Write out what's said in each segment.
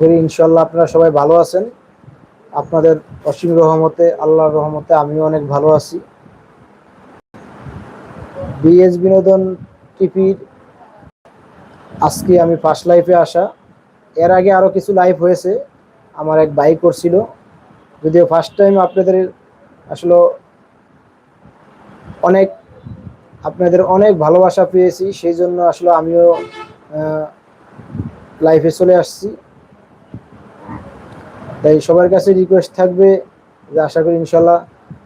করি ইনশাল্লাহ আপনারা সবাই ভালো আছেন। আপনাদের অসীম রহমতে, আল্লাহর রহমতে আমিও অনেক ভালো আছি। বিএস বিনোদন টিভির আজকে আমি ফার্স্ট লাইফে আসা। এর আগে আরও কিছু লাইভ হয়েছে। আমার এক বাইক করছিল। যদিও ফার্স্ট টাইম আপনাদের আসলে অনেক, আপনাদের অনেক ভালোবাসা পেয়েছি। সেই জন্য আসলে আমিও লাইফে চলে আসছি। তাই সবার কাছে রিকোয়েস্ট থাকবে যে আশা করি ইনশাল্লাহ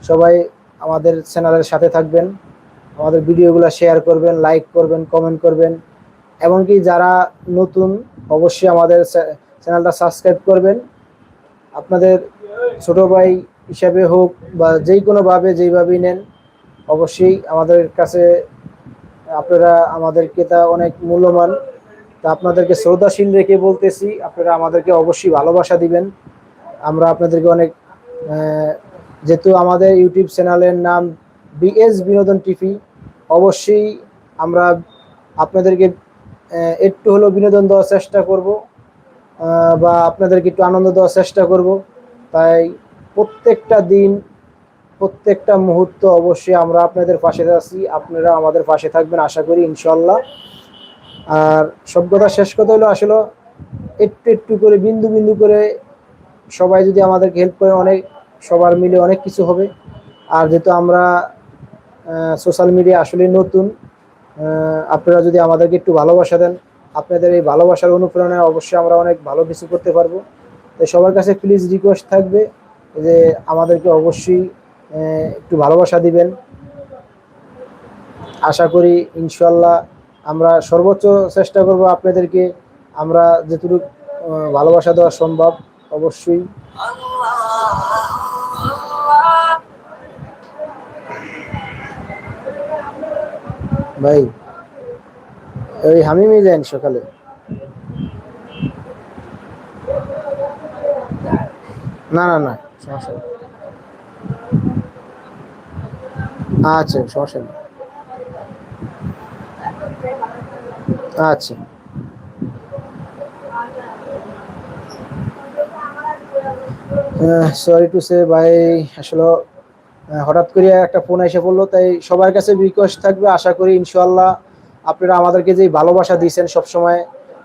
সবাই আমাদের চ্যানেলের সাথে থাকবেন, আমাদের ভিডিওগুলো শেয়ার করবেন লাইক করবেন কমেন্ট করবেন। এমনকি যারা নতুন, অবশ্যই আমাদের চ্যানেলটা সাবস্ক্রাইব করবেন। আপনাদের ছোট ভাই হিসাবে হোক বা যেই কোনোভাবে যেইভাবেই নেন, অবশ্যই আমাদের কাছে আপনারা আমাদেরকে তা অনেক মূল্যবান। তা আপনাদেরকে শ্রদ্ধাশীল রেখে বলতেছি, আপনারা আমাদেরকে অবশ্যই ভালোবাসা দিবেন। আমরা আপনাদেরকে অনেক যেহেতু আমাদের ইউটিউব চ্যানেলের নাম বিএস বিনোদন টিভি, অবশ্যই আমরা আপনাদেরকে একটু হলেও বিনোদন দেওয়ার চেষ্টা করব বা আপনাদেরকে একটু আনন্দ দেওয়ার চেষ্টা করব। তাই প্রত্যেকটা দিন, প্রত্যেকটা মুহূর্ত অবশ্যই আমরা আপনাদের পাশে আছি, আপনারা আমাদের পাশে থাকবেন আশা করি ইনশাল্লাহ আর সব কথা শেষ কথা হলো আসলে একটু একটু করে বিন্দু বিন্দু করে সবাই যদি আমাদেরকে হেল্প করে, অনেক সবার মিলে অনেক কিছু হবে। আর যেহেতু আমরা সোশ্যাল মিডিয়া আসলে নতুন আপনারা যদি আমাদেরকে একটু ভালোবাসা দেন, আপনাদের এই ভালোবাসার অনুপ্রেরণায় অবশ্যই আমরা অনেক ভালো কিছু করতে পারব। তাই সবার কাছে প্লিজ রিকোয়েস্ট থাকবে যে আমাদেরকে অবশ্যই একটু ভালোবাসা দিবেন। আশা করি ইনশাল্লাহ আমরা সর্বোচ্চ চেষ্টা করব আপনাদেরকে, আমরা যেটুকু ভালোবাসা দেওয়া সম্ভব। অবশ্যই। ভাই ওই হামিমি যান সকালে। না না না সমস্যা আচ্ছা সমস্যা আচ্ছা। সরি টু সে ভাই, আসলে হঠাৎ করে একটা ফোন এসে পড়ল, তাই সবার কাছে রিকোয়েস্ট থাকবে, আশা করি ইনশাল্লাহ আপনারা আমাদেরকে যেই ভালোবাসা দিয়েছেন সবসময়,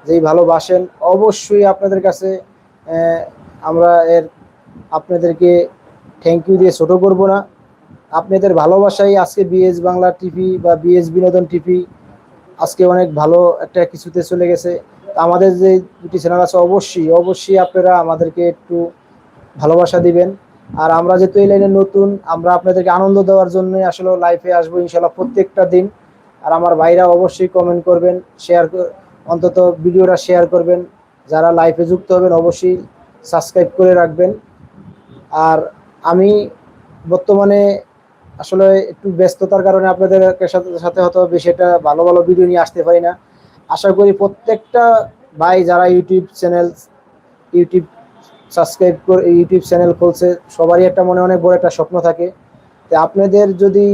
যেই ভালোবাসেন, অবশ্যই আপনাদের কাছে আমরা এর আপনাদেরকে থ্যাংক ইউ দিয়ে ছোটো করব না। আপনাদের ভালোবাসাই আজকে বিএস বাংলা টিভি বা বিএস বিনোদন টিভি আজকে অনেক ভালো একটা কিছুতে চলে গেছে। আমাদের যে দুটি চ্যানেল আছে, অবশ্যই অবশ্যই আপনারা আমাদেরকে একটু ভালোবাসা দিবেন। আর আমরা যেহেতু এই লাইনে নতুন, আমরা আপনাদেরকে আনন্দ দেওয়ার জন্য আসলে লাইফে আসব ইনশাল্লাহ প্রত্যেকটা দিন। আর আমার ভাইরা অবশ্যই কমেন্ট করবেন শেয়ার অন্তত ভিডিওটা শেয়ার করবেন। যারা লাইফে যুক্ত হবেন, অবশ্যই সাবস্ক্রাইব করে রাখবেন। আর আমি বর্তমানে আসলে একটু ব্যস্ততার কারণে আপনাদের সাথে সাথে হয়তো বেশি একটা ভালো ভালো ভিডিও নিয়ে আসতে পারি না। আশা করি প্রত্যেকটা ভাই যারা ইউটিউব চ্যানেল ইউটিউব সাবস্ক্রাইব করে ইউটিউব চ্যানেল খুলছে। সবারই একটা মনে অনেক বড় একটা স্বপ্ন থাকে। তো আপনাদের যদি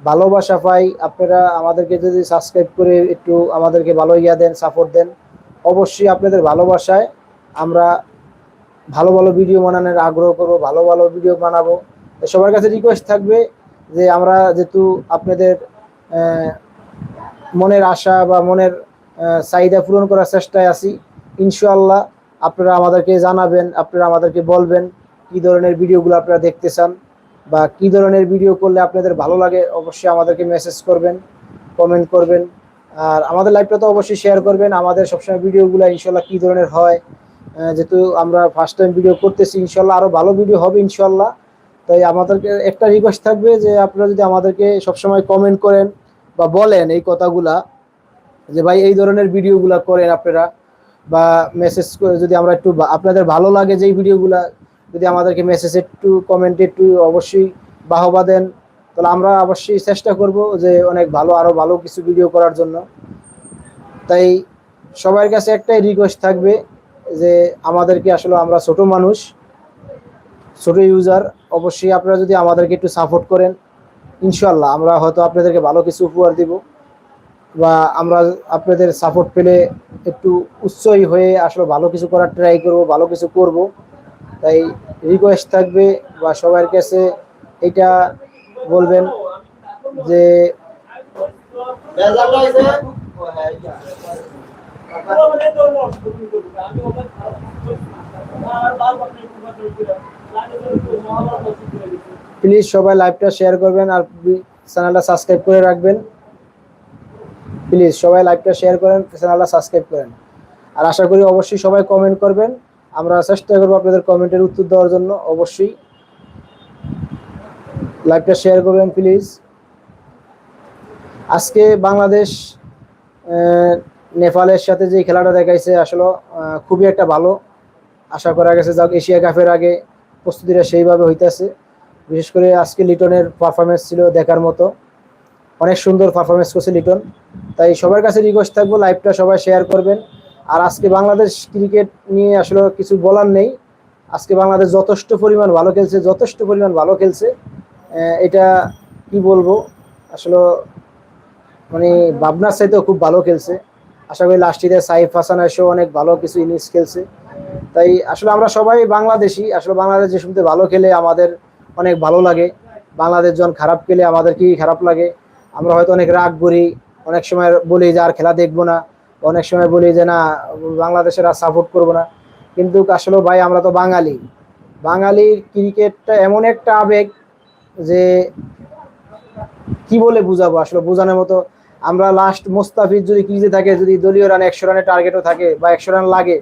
ভালোবাসা পাই, আপনারা আমাদেরকে যদি সাবস্ক্রাইব করে একটু আমাদেরকে ভালো ইয়া দেন সাপোর্ট দেন, অবশ্যই আপনাদের ভালোবাসায় আমরা ভালো ভালো ভিডিও বানানোর আগ্রহ করব, ভালো ভালো ভিডিও বানাবো। সবার কাছে রিকোয়েস্ট থাকবে যে আমরা যেহেতু আপনাদের মনের আশা বা মনের চাহিদা পূরণ করার চেষ্টায় আছি ইনশাল্লাহ আপনারা আমাদেরকে জানাবেন, আপনারা আমাদেরকে বলবেন কি ধরনের ভিডিওগুলো আপনারা দেখতে চান বা কি ধরনের ভিডিও করলে আপনাদের ভালো লাগে, অবশ্যই আমাদেরকে মেসেজ করবেন কমেন্ট করবেন। আর আমাদের লাইভটা তো অবশ্যই শেয়ার করবেন। আমাদের সবসময় ভিডিওগুলো ইনশাল্লাহ কী ধরনের হয় যেহেতু আমরা ফার্স্ট টাইম ভিডিও করতেছি, ইনশাল্লাহ আরও ভালো ভিডিও হবে ইনশাল্লাহ। তাই আমাদেরকে একটা রিকোয়েস্ট থাকবে যে আপনারা যদি আমাদেরকে সবসময় কমেন্ট করেন বা বলেন এই কথাগুলা, যে ভাই এই ধরনের ভিডিওগুলা করেন আপনারা বা মেসেজ যদি আমরা একটু আপনাদের ভালো লাগে যেই ভিডিওগুলা, যদি আমাদেরকে মেসেজ একটু কমেন্টে একটু অবশ্যই বাহবা দেন, তাহলে আমরা অবশ্যই চেষ্টা করব যে অনেক ভালো আরও ভালো কিছু ভিডিও করার জন্য। তাই সবার কাছে একটাই রিকোয়েস্ট থাকবে যে আমাদেরকে আসলে আমরা ছোট মানুষ, ছোট ইউজার অবশ্যই আপনারা যদি আমাদেরকে একটু সাপোর্ট করেন ইনশাল্লাহ আমরা হয়তো আপনাদেরকে ভালো কিছু উপহার দিব। বা আমরা আপনাদের সাপোর্ট পেলে একটু উৎসাহী হয়ে আসলে ভালো কিছু করার ট্রাই করব, ভালো কিছু করব। তাই রিকোয়েস্ট থাকবে বা সবার কাছে এটা বলবেন যে প্লিজ সবাই লাইভটা শেয়ার করবেন আর চ্যানেলটা সাবস্ক্রাইব করে রাখবেন। প্লিজ সবাই লাইভটা শেয়ার করেন চ্যানেলটা সাবস্ক্রাইব করেন। আর আশা করি অবশ্যই সবাই কমেন্ট করবেন। আমরা চেষ্টা করব আপনাদের কমেন্টের উত্তর দেওয়ার জন্য, অবশ্যই। লাইভটা শেয়ার করবেন প্লিজ আজকে বাংলাদেশ নেপালের সাথে যে খেলাটা দেখাইছে, আসলে খুবই একটা ভালো। আশা করা গেছে, যাক, এশিয়া কাপের আগে প্রস্তুতিটা সেইভাবে হইতেছে। বিশেষ করে আজকে লিটনের পারফরমেন্স ছিল দেখার মতো। অনেক সুন্দর পারফরমেন্স করছে লিটন। তাই সবার কাছে রিকোয়েস্ট থাকব লাইভটা সবাই শেয়ার করবেন। আর আজকে বাংলাদেশ ক্রিকেট নিয়ে আসলে কিছু বলার নেই। আজকে বাংলাদেশ যথেষ্ট পরিমাণ ভালো খেলছে, যথেষ্ট পরিমাণ ভালো খেলছে। এটা কি বলব? আসলে মানে ভাবনার চাইতেও খুব ভালো খেলছে। আশা করি লাস্টিতে সাইফ হাসান এসেও অনেক ভালো কিছু ইনিংস খেলছে। তাই আসলে আমরা সবাই বাংলাদেশি, আসলে বাংলাদেশ যে শুনতে ভালো খেলে আমাদের অনেক ভালো লাগে। বাংলাদেশ যখন খারাপ খেলে আমাদের কি খারাপ লাগে? আমরা হয়তো অনেক রাগ করি, অনেক সময় বলি যে আর খেলা দেখব না, অনেক সময় বলি যে না, বাংলাদেশের আর সাপোর্ট করব না। কিন্তু আসলে ভাই, আমরা তো বাঙালি। বাঙালির ক্রিকেটটা এমন একটা আবেগ যে কি বলে বুঝাবো? আসলে বোঝানোর মতো আমরা লাস্ট মোস্তাফিজ যদি ক্রিজে থাকে, যদি দলীয় রান একশো রানের টার্গেটও থাকে বা একশো রান লাগে,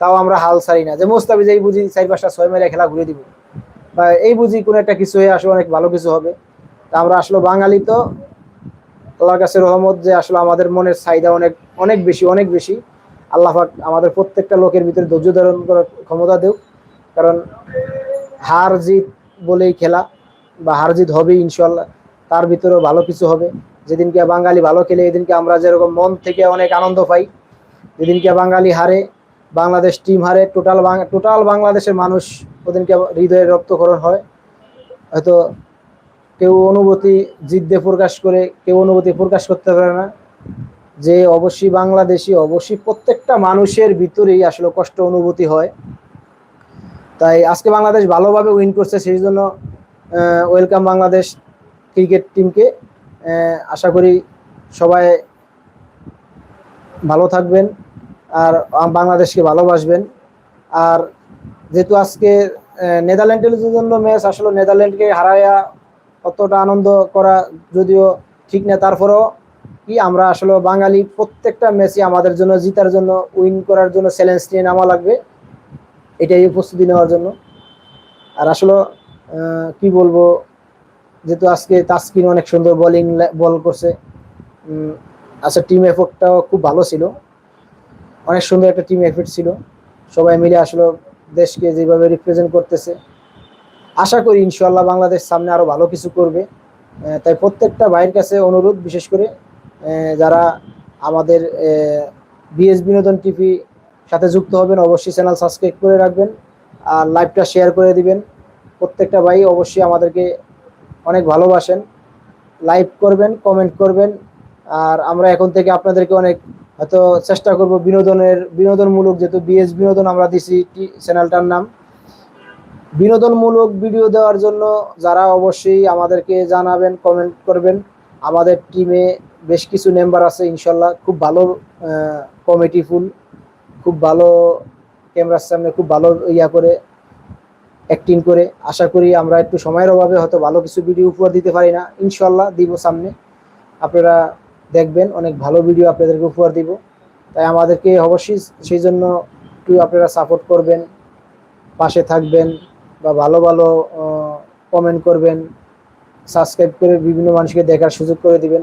তাও আমরা হাল ছাড়ি না। যে মোস্তাফিজ এই বুঝি চার পাঁচটা ছয় মেরে খেলা ঘুরে দিব। বা এই বুঝি কোনো একটা কিছু হয়ে আসলে অনেক ভালো কিছু হবে। তা আমরা আসলে বাঙালি তো আল্লাহর কাছে রহমত যে আসলে আমাদের মনের চাহিদা অনেক অনেক বেশি অনেক বেশি। আল্লাহ আমাদের প্রত্যেকটা লোকের ভিতরে ধৈর্য ধারণ করার ক্ষমতা দেও। কারণ হার জিত বলেই খেলা বা হার জিত হবে ইনশাল্লাহ তার ভিতরেও ভালো কিছু হবে। যেদিনকে বাঙালি ভালো খেলে, এদিনকে আমরা যেরকম মন থেকে অনেক আনন্দ পাই। যেদিনকে বাঙালি হারে, বাংলাদেশ টিম হারে টোটাল টোটাল বাংলাদেশের মানুষ ওদিনকে হৃদয়ের রক্তকরণ হয়। হয়তো কেউ অনুভূতি জিদ দিয়ে প্রকাশ করে, কেউ অনুভূতি প্রকাশ করতে পারে না। যে অবশ্যই বাংলাদেশি, অবশ্যই প্রত্যেকটা মানুষের ভিতরেই আসলে কষ্ট অনুভূতি হয়। তাই আজকে বাংলাদেশ ভালোভাবে উইন করছে, সেই জন্য ওয়েলকাম বাংলাদেশ ক্রিকেট টিমকে আশা করি সবাই ভালো থাকবেন আর বাংলাদেশকে ভালোবাসবেন। আর যেহেতু আজকে নেদারল্যান্ডের জন্য ম্যাচ আসলে নেদারল্যান্ডকে হারায়া অতটা আনন্দ করা যদিও ঠিক না, তারপরেও কি আমরা আসলে বাঙালি প্রত্যেকটা ম্যাচই আমাদের জন্য, জিতার জন্য উইন করার জন্য চ্যালেঞ্জ নিয়ে নামা লাগবে, এটাই প্রস্তুতি নেওয়ার জন্য। আর আসলে কি বলব, যেহেতু আজকে তাসকিন অনেক সুন্দর বোলিং বল করছে আচ্ছা টিম এফোর্টটাও খুব ভালো ছিল। অনেক সুন্দর একটা টিম এফোর্ট ছিল। সবাই মিলে আসলে দেশকে যেভাবে রিপ্রেজেন্ট করতেছে আশা করি ইনশাল্লাহ বাংলাদেশ সামনে আরও ভালো কিছু করবে। তাই প্রত্যেকটা ভাইয়ের কাছে অনুরোধ, বিশেষ করে যারা আমাদের বিএস বিনোদন টিভি সাথে যুক্ত হবেন, অবশ্যই চ্যানেল সাবস্ক্রাইব করে রাখবেন আর লাইভটা শেয়ার করে দিবেন। প্রত্যেকটা ভাই অবশ্যই আমাদেরকে অনেক ভালোবাসেন। লাইভ করবেন, কমেন্ট করবেন, আর আমরা এখন থেকে আপনাদেরকে অনেক হয়তো চেষ্টা করব বিনোদনের, বিনোদনমূলক যেহেতু বিএস বিনোদন আমরা দিছি চ্যানেলটার নাম। বিনোদনমূলক ভিডিও দেওয়ার জন্য যারা অবশ্যই আমাদেরকে জানাবেন কমেন্ট করবেন। আমাদের টিমে বেশ কিছু মেম্বার আছে, ইনশাল্লাহ। খুব ভালো কমিটি ফুল খুব ভালো ক্যামেরার সামনে খুব ভালো ইয়া করে অ্যাক্টিং করে। আশা করি আমরা একটু সময়ের অভাবে হয়তো ভালো কিছু ভিডিও উপহার দিতে পারি না। ইনশাল্লাহ দিব সামনে। আপনারা দেখবেন, অনেক ভালো ভিডিও আপনাদেরকে উপহার দিব। তাই আমাদেরকে অবশ্যই সেই জন্য একটু আপনারা সাপোর্ট করবেন, পাশে থাকবেন। বা ভালো ভালো কমেন্ট করবেন সাবস্ক্রাইব করে বিভিন্ন মানুষকে দেখার সুযোগ করে দিবেন।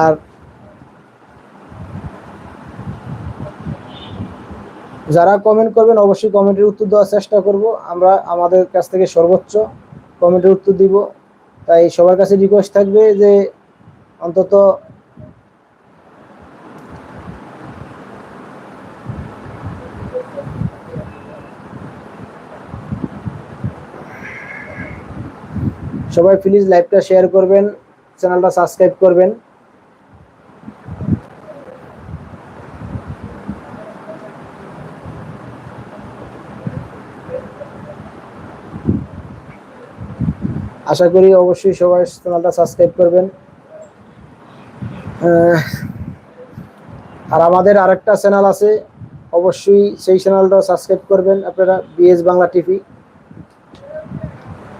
আর যারা কমেন্ট করবেন, অবশ্যই কমেন্টের উত্তর দেওয়ার চেষ্টা করব। আমরা আমাদের কাছ থেকে সর্বোচ্চ কমেন্টের উত্তর দিব। তাই সবার কাছে রিকোয়েস্ট থাকবে যে, অন্তত সবাই প্লিজ লাইভটা শেয়ার করবেন চ্যানেলটা সাবস্ক্রাইব করবেন। আশা করি অবশ্যই সবাই চ্যানেলটা সাবস্ক্রাইব করবেন। আর আমাদের আরেকটা চ্যানেল আছে, অবশ্যই সেই চ্যানেলটা সাবস্ক্রাইব করবেন, আপনারা বিএস বাংলা টিভি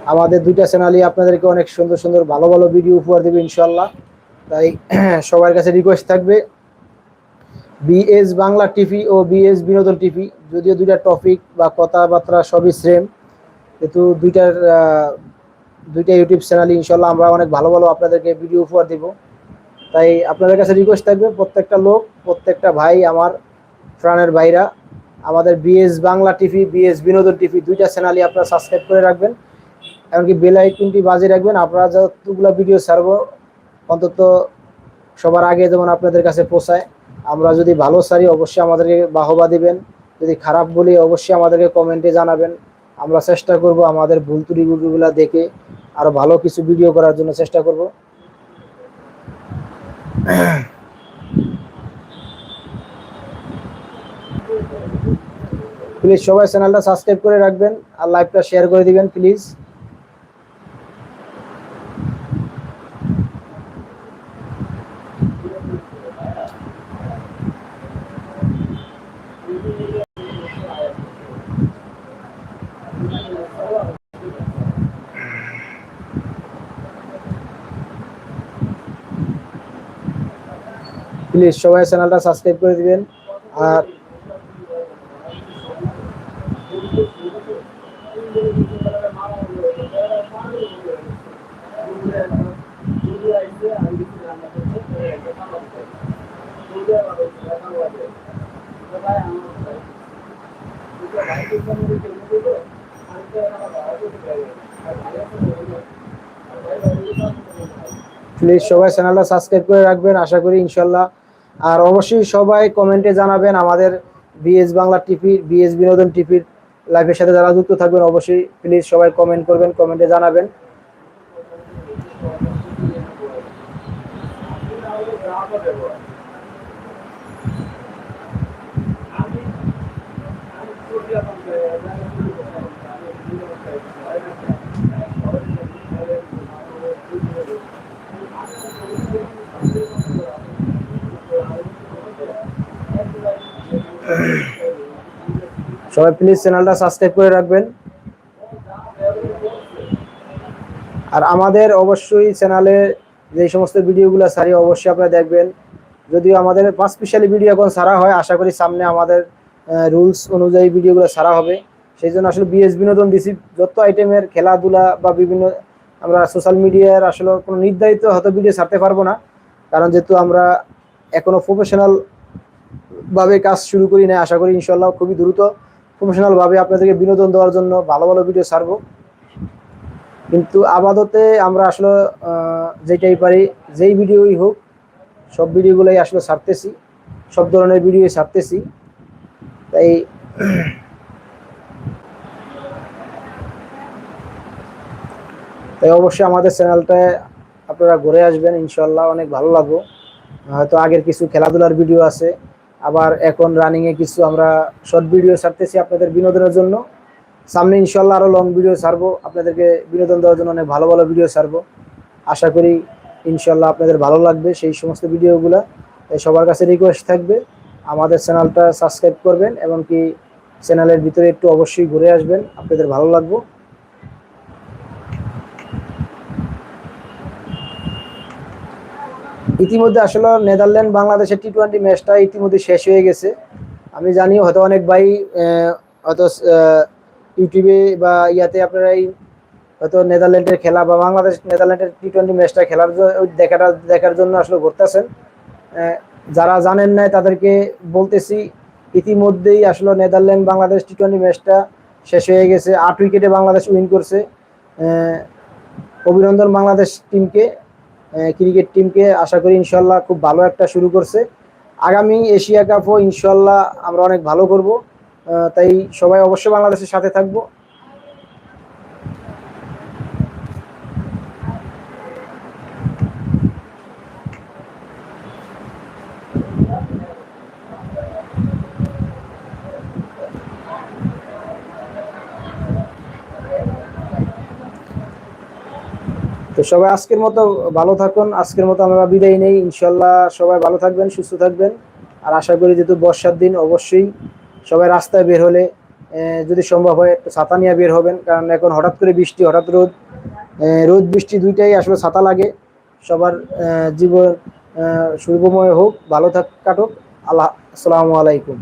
আমাদের দুইটা চ্যানেলই আপনাদেরকে অনেক সুন্দর সুন্দর ভালো ভালো ভিডিও উপহার দেবে ইনশাল্লাহ তাই সবার কাছে রিকোয়েস্ট থাকবে বিএস বাংলা টিভি ও বিএস বিনোদন টিভি যদিও দুইটা টপিক বা কথাবার্তা সবই সেম কিন্তু দুইটার দুইটা ইউটিউব চ্যানেল ইনশাল্লাহ আমরা অনেক ভালো ভালো আপনাদেরকে ভিডিও উপহার দিব। তাই আপনাদের কাছে রিকোয়েস্ট থাকবে প্রত্যেকটা লোক, প্রত্যেকটা ভাই আমার প্রাণের ভাইরা, আমাদের BS Bangla TV BS Binodon TV দুইটা চ্যানেলই আপনারা সাবস্ক্রাইব করে রাখবেন। এমনকি বেল আইকনটি বাজিয়ে রাখবেন। আপনারা যতগুলো ভিডিও ছাড়বো, অন্তত সবার আগে যেমন আপনাদের কাছে পৌঁছায়, আমরা যদি ভালো সারি অবশ্যই আমাদেরকে বাহবা দিবেন। যদি খারাপ বলি, অবশ্যই আমাদেরকে কমেন্টে জানাবেন। আমরা চেষ্টা করব আমাদের ভুল ত্রুটিগুলো দেখে আরও ভালো কিছু ভিডিও করার জন্য চেষ্টা করব। প্লিজ সবাই চ্যানেলটা সাবস্ক্রাইব করে রাখবেন আর লাইভটা শেয়ার করে দিবেন প্লিজ প্লিজ সবাই চ্যানেলটা সাবস্ক্রাইব করে দিবেন। আর প্লিজ সবাই চ্যানেলটা সাবস্ক্রাইব করে রাখবেন। আশা করি ইনশাল্লাহ আর অবশ্যই সবাই কমেন্টে জানাবেন আমাদের বিএস বাংলা টিভি, বিএস বিনোদন টিভির লাইভের সাথে যারা যুক্ত থাকবেন, অবশ্যই প্লিজ সবাই কমেন্ট করবেন কমেন্টে জানাবেন। সবাই প্লিজ চ্যানেলটা সাবস্ক্রাইব করে রাখবেন। আর আমাদের অবশ্যই চ্যানেলে যে সমস্ত ভিডিওগুলো সারি অবশ্যই আপনারা দেখবেন। যদিও আমাদের পাঁচ স্পেশালি ভিডিও এখন সারা হয়, আশা করি সামনে আমাদের রুলস অনুযায়ী ভিডিওগুলো সারা হবে। সেই জন্য আসলে বিএস বিনোদন দিছি, যত আইটেমের খেলাধুলা বা বিভিন্ন আমরা সোশ্যাল মিডিয়ার আসলে কোনো নির্ধারিত হয়তো ভিডিও ছাড়তে পারব না। কারণ যেহেতু আমরা এখনও প্রফেশনাল ভাবে কাজ শুরু করি না আশা করি ইনশাল্লাহ খুবই দ্রুত প্রফেশনাল ভাবে আপনাদেরকে বিনোদন দেওয়ার জন্য ভালো ভালো ভিডিও ছাড়বো। কিন্তু আপাততে আমরা আসলে যেটাই পারি, যেই ভিডিওই হোক, সব ভিডিওগুলোই আসলে ছাড়তেছি। সব ধরনের ভিডিও ছাড়তেছি। তাই তাই অবশ্যই আমাদের চ্যানেলটায় আপনারা ঘুরে আসবেন ইনশাল্লাহ অনেক ভালো লাগবে। হয়তো আগের কিছু খেলাধুলার ভিডিও আছে। আবার এখন রানিং এ কিছু আমরা শর্ট ভিডিও ছাড়তেছি আপনাদের বিনোদনের জন্য। সামনে ইনশাল্লাহ আরও লং ভিডিও ছাড়বো। আপনাদেরকে বিনোদন দেওয়ার জন্য অনেক ভালো ভালো ভিডিও ছাড়বো। আশা করি ইনশাল্লাহ আপনাদের ভালো লাগবে সেই সমস্ত ভিডিওগুলো সবার কাছে রিকোয়েস্ট থাকবে, আমাদের চ্যানেলটা সাবস্ক্রাইব করবেন এবং কি চ্যানেলের ভিতরে একটু অবশ্যই ঘুরে আসবেন। আপনাদের ভালো লাগবে। ইতিমধ্যে আসলে নেদারল্যান্ড, বাংলাদেশের টি টোয়েন্টি ম্যাচটা ইতিমধ্যে শেষ হয়ে গেছে। আমি জানি হয়তো অনেক ভাই হয়তো ইউটিউবে বা ইয়াতে আপনারা এই হয়তো নেদারল্যান্ডের খেলা বা বাংলাদেশ নেদারল্যান্ডের টি টোয়েন্টি ম্যাচটা খেলার দেখাটা, দেখার জন্য আসলে ঘুরতেছেন। যারা জানেন না তাদেরকে বলতেছি, ইতিমধ্যেই আসলে নেদারল্যান্ড, বাংলাদেশ টি টোয়েন্টি ম্যাচটা শেষ হয়ে গেছে। আট উইকেটে বাংলাদেশ উইন করছে। অভিনন্দন বাংলাদেশ টিমকে ক্রিকেট টিমকে আশা করি ইনশাল্লাহ খুব ভালো একটা শুরু করছে। আগামী এশিয়া কাপও ইনশাল্লাহ আমরা অনেক ভালো করব। তাই সবাই অবশ্যই বাংলাদেশের সাথে থাকব। তো সবাই আজকের মতো ভালো থাকুন, আজকের মতো আমরা বিদায় নেই, ইনশাল্লাহ সবাই ভালো থাকবেন, সুস্থ থাকবেন। আর আশা করি যেহেতু বর্ষার দিন, অবশ্যই সবাই রাস্তায় বের হলে যদি সম্ভব হয় একটু ছাতা নিয়ে বের হবেন, কারণ এখন হঠাৎ করে বৃষ্টি, হঠাৎ রোদ রোদ, বৃষ্টি দুইটাই আসলে ছাতা লাগে। সবার জীবন শুভময় হোক, ভালো থাক, কাটুক। আল্লাহ, আসসালামু আলাইকুম।